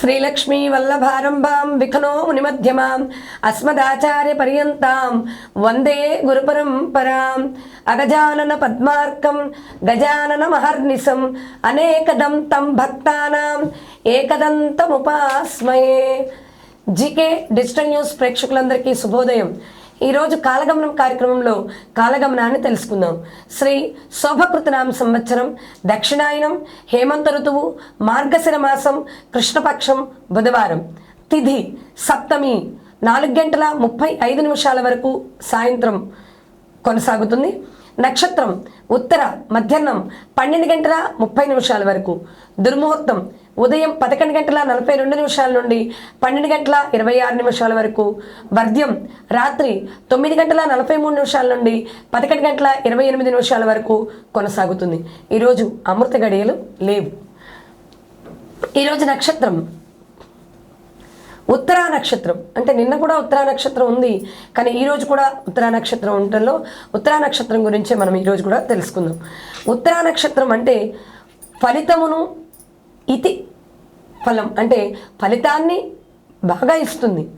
శ్రీలక్ష్మీ వల్లభారంభాం విఖనో మునిమధ్యమాం అస్మదాచార్య పర్యంతాం వందే గురుపరంపరాం అగజానన పద్మార్కం గజానన మహర్నిశం అనేకదం తం భక్తానాం ఏకదంతముపాస్మయే. జీకే డిజిటల్ న్యూస్ ప్రేక్షకులందరికీ శుభోదయం. ఈరోజు కాలగమనం కార్యక్రమంలో కాలగమనాన్ని తెలుసుకుందాం. శ్రీ శోభకృతనామ సంవత్సరం దక్షిణాయనం హేమంత ఋతువు మార్గశిర మాసం కృష్ణపక్షం బుధవారం. తిథి సప్తమి నాలుగు గంటల ముప్పై ఐదు నిమిషాల వరకు సాయంత్రం కొనసాగుతుంది. నక్షత్రం ఉత్తర మధ్యాహ్నం పన్నెండు గంటల ముప్పై నిమిషాల వరకు. దుర్ముహూర్తం ఉదయం పదకొండు గంటల నలభై రెండు నిమిషాల నుండి పన్నెండు గంటల ఇరవై ఆరు నిమిషాల వరకు. వర్ధ్యం రాత్రి తొమ్మిది గంటల నలభై మూడు నిమిషాల నుండి పదకొండు గంటల ఇరవై ఎనిమిది నిమిషాల వరకు కొనసాగుతుంది. ఈరోజు అమృత గడియలు లేవు. ఈరోజు నక్షత్రం ఉత్తరా నక్షత్రం. అంటే నిన్న కూడా ఉత్తరా నక్షత్రం ఉంది కానీ ఈరోజు కూడా ఉత్తరా నక్షత్రం ఉండటంలో ఉత్తరా నక్షత్రం గురించే మనం ఈరోజు కూడా తెలుసుకుందాం. ఉత్తరా నక్షత్రం అంటే ఫలితమును ఇతి ఫలం అంటే ఫలితాన్ని బాగా ఇస్తుంది.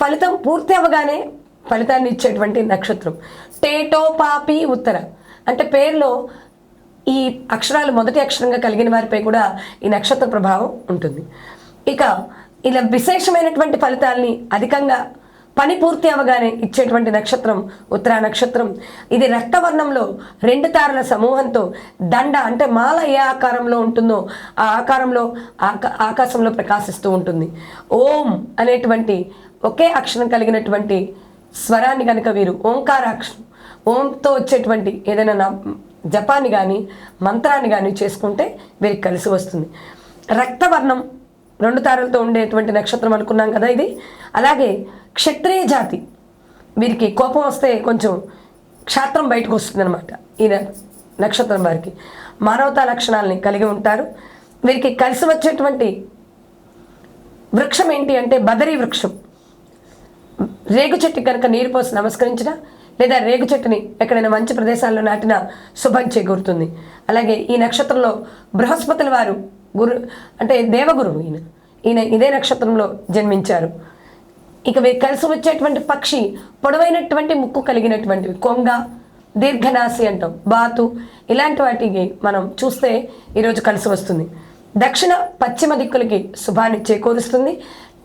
ఫలితం పూర్తి అవ్వగానే ఫలితాన్ని ఇచ్చేటువంటి నక్షత్రం. టేటో పాపి ఉత్తర. అంటే పేరులో ఈ అక్షరాలు మొదటి అక్షరంగా కలిగిన వారిపై కూడా ఈ నక్షత్ర ప్రభావం ఉంటుంది. ఇక ఇలా విశేషమైనటువంటి ఫలితాల్ని అధికంగా పని పూర్తి అవగానే ఇచ్చేటువంటి నక్షత్రం ఉత్తర నక్షత్రం. ఇది రక్తవర్ణంలో రెండు తారల సమూహంతో దండ అంటే మాల ఏ ఆకారంలో ఉంటుందో ఆ ఆకారంలో ఆకా ఆకాశంలో ప్రకాశిస్తూ ఉంటుంది. ఓం అనేటువంటి ఒకే అక్షరం కలిగినటువంటి స్వరాన్ని కనుక వీరు ఓంకారాక్షరం ఓంతో వచ్చేటువంటి ఏదైనా నా జపాన్ని కానీ మంత్రాన్ని కానీ చేసుకుంటే వీరికి కలిసి వస్తుంది. రక్తవర్ణం రెండు తారలతో ఉండేటువంటి నక్షత్రం అనుకున్నాం కదా ఇది. అలాగే క్షత్రియ జాతి. వీరికి కోపం వస్తే కొంచెం క్షాత్రం బయటకు వస్తుంది అనమాట ఈ నక్షత్రం వారికి. మానవతా లక్షణాలని కలిగి ఉంటారు. వీరికి కలిసి వచ్చేటువంటి వృక్షం ఏంటి అంటే బదరీ వృక్షం. రేగు చెట్టు కనుక నీరు పోసి నమస్కరించిన లేదా రేగు చెట్టుని ఎక్కడైనా మంచి ప్రదేశాల్లో నాటినా శుభం చేకూరుతుంది. అలాగే ఈ నక్షత్రంలో బృహస్పతుల వారు గురు అంటే దేవగురువు ఈయన. ఈయన ఇదే నక్షత్రంలో జన్మించారు. ఇక కలిసి వచ్చేటువంటి పక్షి పొడవైనటువంటి ముక్కు కలిగినటువంటివి. కొంగ దీర్ఘనాసి అంటాం బాతు ఇలాంటి వాటికి మనం చూస్తే ఈరోజు కలిసి వస్తుంది. దక్షిణ పశ్చిమ దిక్కులకి శుభాన్ని చేకూరుస్తుంది.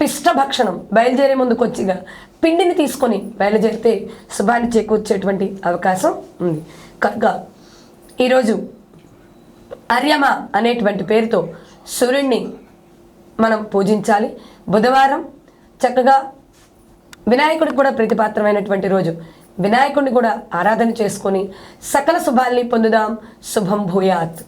పిష్ట భక్షణం బయలుదేరే ముందుకు వచ్చిగా పిండిని తీసుకొని బయలుదేరితే శుభాన్ని చేకూర్చేటువంటి అవకాశం ఉంది. కనుక ఈరోజు అర్యమ అనేటువంటి పేరుతో సూర్యుడిని మనం పూజించాలి. బుధవారం చక్కగా వినాయకుడికి కూడా ప్రతిపాత్రమైనటువంటి రోజు. వినాయకుడిని కూడా ఆరాధన చేసుకొని సకల శుభాల్ని పొందుదాం. శుభం భూయాత్.